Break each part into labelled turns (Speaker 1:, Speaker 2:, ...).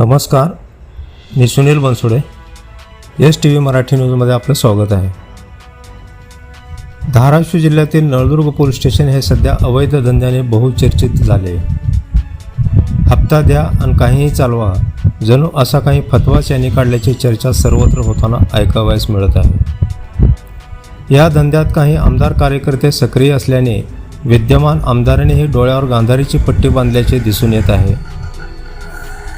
Speaker 1: नमस्कार मी Sunil Bansode. S T V Marathi न्यूजमध्ये आपलं स्वागत आहे. धाराशिव जिल्ह्यातील नळदुर्ग पोलीस स्टेशन हे सध्या अवैध धंद्याने बहुचर्चित झाले. हप्ता द्या आणि काहीही चालवा. जणू असा काही फतवाच यांनी काढल्याची चर्चा सर्वत्र होताना ऐकावयास मिळत आहे. या धंद्यात काही आमदार कार्यकर्ते सक्रिय असल्याने विद्यमान आमदारांनीही डोळ्यावर गांधारीची पट्टी बांधल्याचे दिसून येत आहे.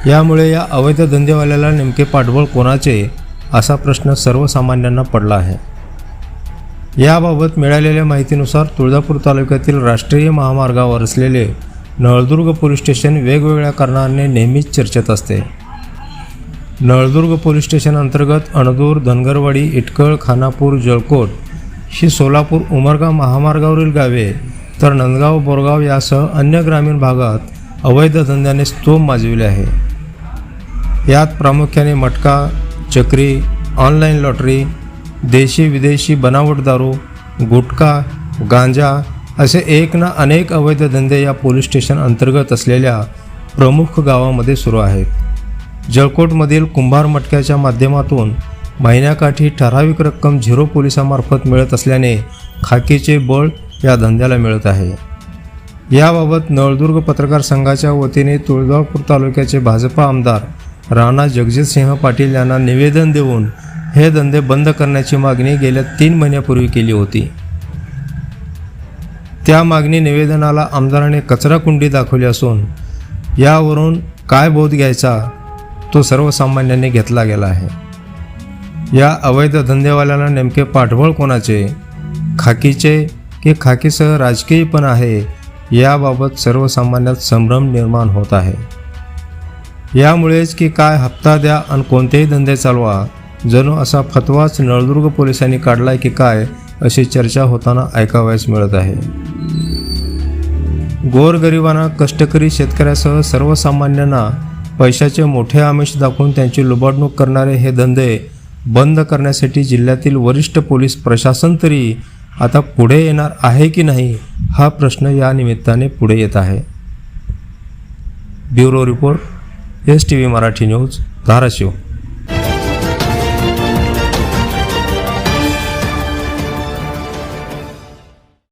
Speaker 1: यामुळे या अवैध धंदेवाल्याला नेमके पाठबळ कोणाचे असा प्रश्न सर्वसामान्यांना पडला आहे. याबाबत मिळालेल्या माहितीनुसार तुळजापूर तालुक्यातील राष्ट्रीय महामार्गावर असलेले नळदुर्ग पोलीस स्टेशन वेगवेगळ्या कारणाने नेहमीच चर्चेत असते. नळदुर्ग पोलीस स्टेशन अंतर्गत अणदूर धनगरवाडी इटकळ खानापूर जळकोट ही सोलापूर उमरगा महामार्गावरील गावे तर नंदगाव बोरगाव यासह अन्य ग्रामीण भागात अवैध धंद्याने स्तोम माजविले आहे. यात प्रामुख्याने मटका चक्री ऑनलाईन लॉटरी देशी विदेशी बनावट दारू गुटखा गांजा असे एक ना अनेक अवैध धंदे या पोलीस स्टेशन अंतर्गत असलेल्या प्रमुख गावामध्ये सुरू आहेत. जळकोटमधील कुंभार मटक्याच्या माध्यमातून महिन्याकाठी ठराविक रक्कम झिरो पोलिसामार्फत मिळत असल्याने खाकीचे बळ या धंद्याला मिळत आहे. याबाबत नळदुर्ग पत्रकार संघाच्या वतीने तुळजापूर तालुक्याचे भाजपा आमदार राणा जगजितसिंह पाटील यांना निवेदन देऊन हे धंदे बंद करण्याची मागणी गेल्या तीन महिन्यापूर्वी केली होती. त्या मागणी निवेदनाला आमदाराने कचराकुंडी दाखवली असून यावरून काय बोध घ्यायचा तो सर्वसामान्यांनी घेतला गेला आहे. या अवैध धंदेवाल्याला नेमके पाठबळ कोणाचे? खाकीचे की खाकीसह राजकीय पण आहे याबाबत सर्वसामान्यात संभ्रम निर्माण होत आहे. यामुळेच की काय हप्ता द्या आणि कोणतेही धंदे चालवा. जणू असा फतवाच नळदुर्ग पोलिसांनी काढलाय की काय अशी चर्चा होताना ऐकावयास मिळत आहे. गोरगरिबांना कष्टकरी शेतकऱ्यासह सर्वसामान्यांना पैशाचे मोठे आमिष दाखवून त्यांची लुबाडणूक करणारे हे धंदे बंद करण्यासाठी जिल्ह्यातील वरिष्ठ पोलीस प्रशासन तरी आता पुढे येणार आहे की नाही हा प्रश्न या निमित्ताने पुढे येत आहे. Bureau report. S T V Marathi news Dharashiv.